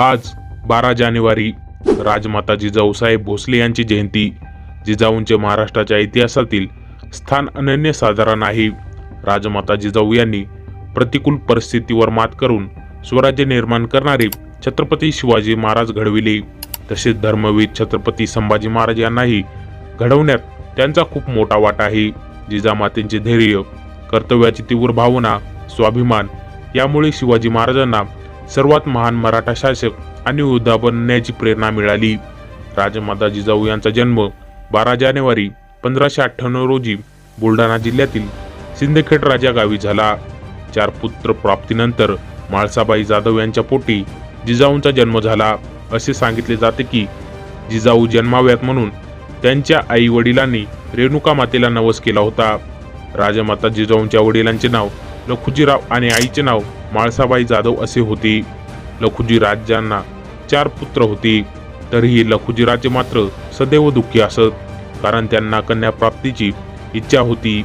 आज बारा जानेवारी राजमाता जिजाऊसाहेब भोसले यांची जयंती. जिजाऊंचे महाराष्ट्राच्या इतिहासातील स्थान अनन्यसाधारण आहे. राजमाता जिजाऊ यांनी प्रतिकूल परिस्थितीवर मात करून स्वराज्य निर्माण करणारे छत्रपती शिवाजी महाराज घडविले. तसेच धर्मवीर छत्रपती संभाजी महाराज यांनाही घडवण्यात त्यांचा खूप मोठा वाटा आहे. जिजामातेंचे धैर्य कर्तव्याची तीव्र भावना स्वाभिमान यामुळे शिवाजी महाराजांना सर्वात महान मराठा शासक आणि योद्धा बनण्याची प्रेरणा मिळाली. राजमाता जिजाऊ यांचा जन्म बारा जानेवारी पंधराशे अठ्ठ्याण्णव रोजी बुलढाणा जिल्ह्यातील सिंदखेड राजा गावी झाला. चार पुत्र प्राप्तीनंतर माळसाबाई जाधव यांच्या पोटी जिजाऊंचा जन्म झाला. असे सांगितले जाते की जिजाऊ जन्माव्यात म्हणून त्यांच्या आई वडिलांनी रेणुका मातेला नवस केला होता. राजमाता जिजाऊंच्या वडिलांचे नाव लखुजीराव आणि आईचे नाव माळसाबाई जाधव असे होते. लखुजी राजांना चार पुत्र होते. तरीही लखुजीराजे मात्र सदैव दुःखी असत. कारण त्यांना कन्या प्राप्तीची इच्छा होती.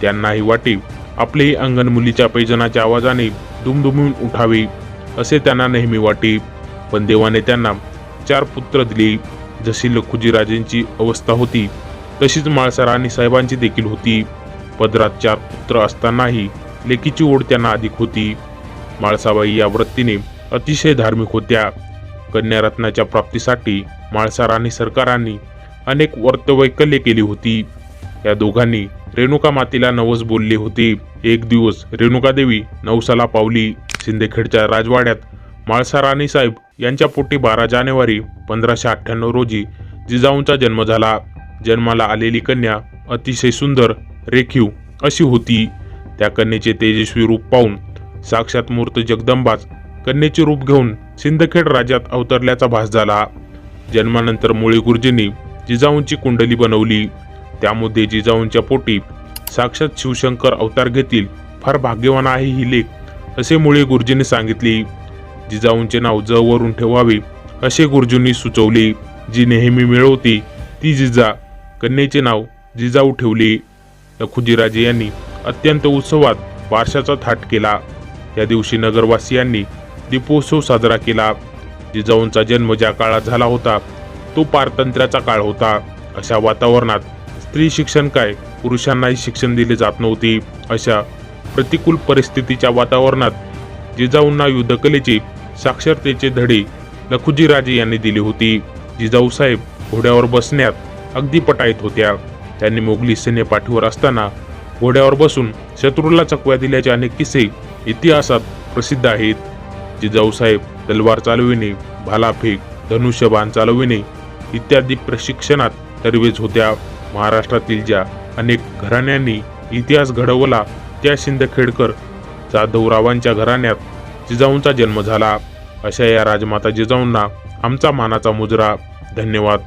त्यांनाही वाटे आपलेही अंगण मुलीच्या पैजनाच्या आवाजाने दुमदुमून उठावे असे त्यांना नेहमी वाटे. पण देवाने त्यांना चार पुत्र दिले. जशी लखुजीराजेंची अवस्था होती तशीच माळसा राणी साहेबांची देखील होती. पदरात चार पुत्र असतानाही लेकीची ओढ त्यांना अधिक होती. माळसाबाई या वृत्तीने अतिशय धार्मिक होत्या. कन्यारत्नाच्या प्राप्तीसाठी माळसा राणी सरकारांनी अनेक वर्तवैकल्ये केली होती. या दोघांनी रेणुका मातेला नवस बोलले होते. एक दिवस रेणुका देवी नवसाला पावली. सिंदखेडच्या राजवाड्यात माळसा राणी साहेब यांच्या पोटी बारा जानेवारी पंधराशे अठ्ठ्याण्णव रोजी जिजाऊंचा जन्म झाला. जन्माला आलेली कन्या अतिशय सुंदर रेखीव अशी होती. त्या कन्येचे तेजस्वी रूप पाहून साक्षात मूर्त जगदंबाच कन्येचे रूप घेऊन सिंदखेड राज्यात अवतरल्याचा भास झाला. जन्मानंतर मुळे गुरुजींनी जिजाऊंची कुंडली बनवली. त्यामध्ये जिजाऊंच्या पोटी साक्षात शिवशंकर अवतार घेतील फार भाग्यवान आहे ही लेख असे मुळे गुरुजींनी सांगितले. जिजाऊंचे नाव जवरून ठेवावे असे गुरुजींनी सुचवले. जी नेहमी मिळवते ती जिजा कन्येचे नाव जिजाऊ ठेवले. लखुजीराजे यांनी अत्यंत उत्सवात वारशाचा थाट केला. या दिवशी नगरवासियांनी दीपोत्सव साजरा केला. जिजाऊंचा जन्म ज्या काळात झाला होता तो पारतंत्र्याचा काळ होता. अशा वातावरणात स्त्री शिक्षण काय पुरुषांनाही शिक्षण दिले जात नव्हते. अशा प्रतिकूल परिस्थितीच्या वातावरणात जिजाऊंना युद्धकलेचे साक्षरतेचे धडे लखुजीराजे यांनी दिली होती. जिजाऊ साहेब घोड्यावर बसण्यात अगदी पटाईत होत्या. त्यांनी मोगली सैन्य पाठीवर असताना घोड्यावर बसून शत्रूला चकव्या दिल्याचे अनेक किस्से इतिहासात प्रसिद्ध आहेत. जिजाऊसाहेब तलवार चालविणे भालाफेक धनुष्यबाण चालविणे इत्यादी प्रशिक्षणात तरवेज होत्या. महाराष्ट्रातील ज्या अनेक घराण्यांनी इतिहास घडवला त्या शिंदखेडकर जाधवरावांच्या घराण्यात जिजाऊंचा जन्म झाला. अशा या राजमाता जिजाऊंना आमचा मानाचा मुजरा. धन्यवाद.